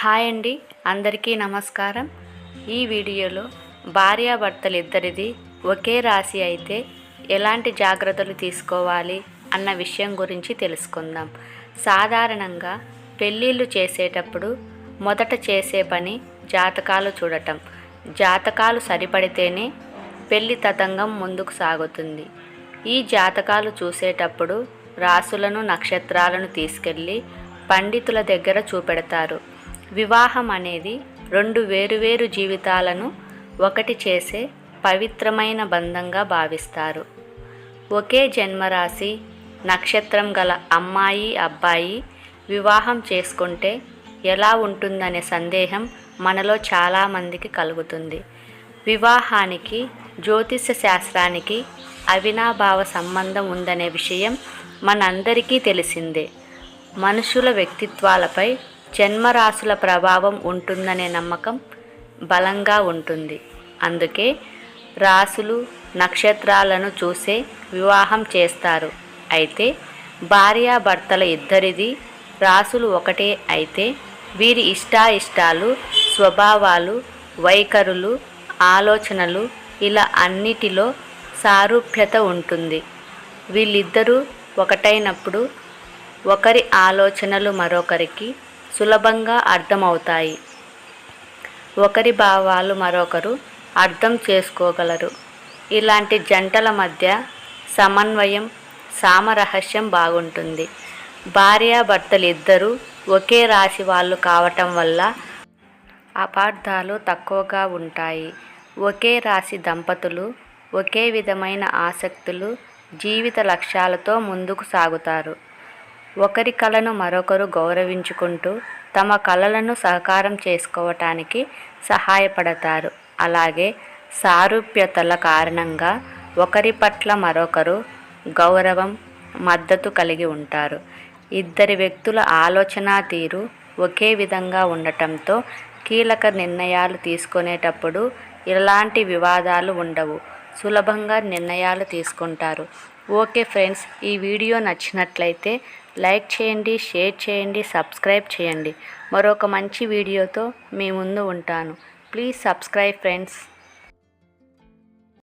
Hi అండి అందరికీ నమస్కారం. ఈ వీడియోలో భార్యాభర్తలు ఇద్దరిది ఒకే రాశి అయితే ఎలాంటి జాగ్రత్తలు తీసుకోవాలి అన్న విషయం గురించి తెలుసుకుందాం. సాధారణంగా పెళ్ళిళ్ళు చేసేటప్పుడు మొదట చేసే పని జాతకాలు చూడటం. జాతకాలు సరిపడితేనే పెళ్ళి తతంగం ముందుకు సాగుతుంది. ఈ జాతకాలు చూసేటప్పుడు రాసులను నక్షత్రాలను తీసుకెళ్ళి పండితుల దగ్గర చూపెడతారు. వివాహం అనేది రెండు వేరువేరు జీవితాలను ఒకటి చేసే పవిత్రమైన బంధంగా భావిస్తారు. ఒకే జన్మరాశి నక్షత్రం గల అమ్మాయి అబ్బాయి వివాహం చేసుకుంటే ఎలా ఉంటుందనే సందేహం మనలో చాలామందికి కలుగుతుంది. వివాహానికి జ్యోతిష శాస్త్రానికి అవినాభావ సంబంధం ఉందనే విషయం మనందరికీ తెలిసిందే. మనుషుల వ్యక్తిత్వాలపై జన్మరాశుల ప్రభావం ఉంటుందనే నమ్మకం బలంగా ఉంటుంది. అందుకే రాసులు నక్షత్రాలను చూసే వివాహం చేస్తారు. అయితే భార్యాభర్తల ఇద్దరిది రాసులు ఒకటే అయితే వీరి ఇష్టాయిష్టాలు స్వభావాలు వైఖరులు ఆలోచనలు ఇలా అన్నిటిలో సారూప్యత ఉంటుంది. వీళ్ళిద్దరూ ఒకటైనప్పుడు ఒకరి ఆలోచనలు మరొకరికి సులభంగా అర్థమవుతాయి. ఒకరి భావాలు మరొకరు అర్థం చేసుకోగలరు. ఇలాంటి జంటల మధ్య సమన్వయం సామరహస్యం బాగుంటుంది. భార్యాభర్తలు ఇద్దరూ ఒకే రాశి వాళ్ళు కావటం వల్ల అపార్థాలు తక్కువగా ఉంటాయి. ఒకే రాశి దంపతులు ఒకే విధమైన ఆసక్తులు జీవిత లక్ష్యాలతో ముందుకు సాగుతారు. ఒకరి కళను మరొకరు గౌరవించుకుంటూ తమ కళలను సహకారం చేసుకోవటానికి సహాయపడతారు. అలాగే సారూప్యతల కారణంగా ఒకరి పట్ల మరొకరు గౌరవం మద్దతు కలిగి ఉంటారు. ఇద్దరి వ్యక్తుల ఆలోచన తీరు ఒకే విధంగా ఉండటంతో కీలక నిర్ణయాలు తీసుకునేటప్పుడు ఇలాంటి వివాదాలు ఉండవు. సులభంగా నిర్ణయాలు తీసుకుంటారు. ఓకే ఫ్రెండ్స్ ఈ వీడియో నచ్చినట్లయితే లైక్ చేయండి షేర్ చేయండి సబ్స్క్రైబ్ చేయండి. మరొక మంచి వీడియోతో మీ ముందు ఉంటాను. Please subscribe friends.